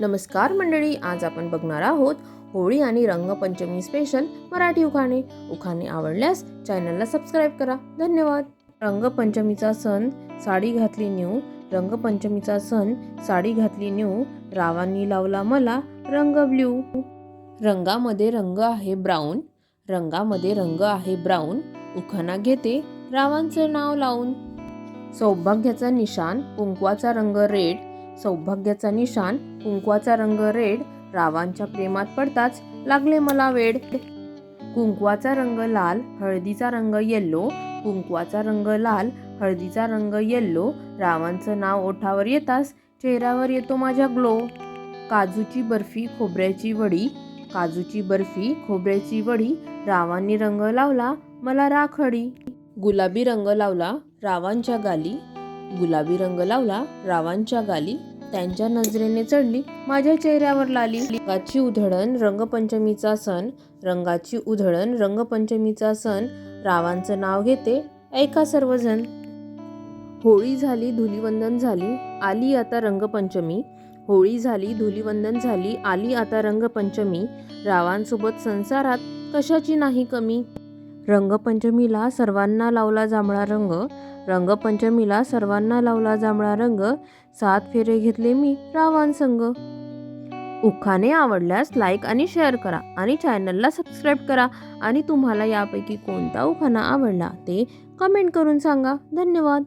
नमस्कार मंडळी आज आपण बघणार आहोत होळी आणि रंगपंचमी स्पेशल मराठी उखाणे. उखाणे आवडल्यास चॅनलला सबस्क्राईब करा. धन्यवाद. रंगपंचमीचा सण साडी घातली न्यू. रंगपंचमीचा सण साडी घातली न्यू. रावांनी लावला मला रंग ब्ल्यू. रंगामध्ये रंग आहे ब्राऊन रंगामध्ये रंग आहे ब्राऊन उखाणा घेते रावांचं नाव लावून. सौभाग्याचा निशान कुंकवाचा रंग रेड सौभाग्याचा निशान कुंकवाचा रंग रेड रावांच्या प्रेमात पडताच लागले मला वेड. कुंकवाचा रंग लाल हळदीचा रंग येल्लो कुंकवाचा रंग लाल हळदीचा रंग येल्लो रावांचं नाव ओठावर येताच चेहऱ्यावर येतो माझ्या ग्लो काजूची बर्फी खोबऱ्याची वडी काजूची बर्फी खोबऱ्याची वडी रावांनी रंग लावला मला राखडी. गुलाबी रंग लावला रावांच्या गाली गुलाबी रंग लावला रावांच्या गाली त्यांच्या नजरेने चढली माझ्या चेहऱ्यावर लाली. रंगाची उधळण रंगपंचमीचा सण रंगाची उधळण रंगपंचमीचा सण रावांचं नाव घेते ऐका सर्वजण. होळी झाली धुलीवंदन झाली आली आता रंगपंचमी. होळी झाली धुलीवंदन झाली आली आता रंगपंचमी. रावांसोबत संसारात कशाची नाही कमी? रंगपंचमीला सर्वांना लावला जांभळा रंग. रंगपंचमीला सर्वांना लावला जांभळा रंग. सात फेरे घेतले मी रावांसंग उखाणे आवडल्यास लाईक आणि शेअर करा आणि चॅनलला सबस्क्राईब करा. आणि तुम्हाला यापैकी कोणता उखाणा आवडला ते कमेंट करून सांगा. धन्यवाद.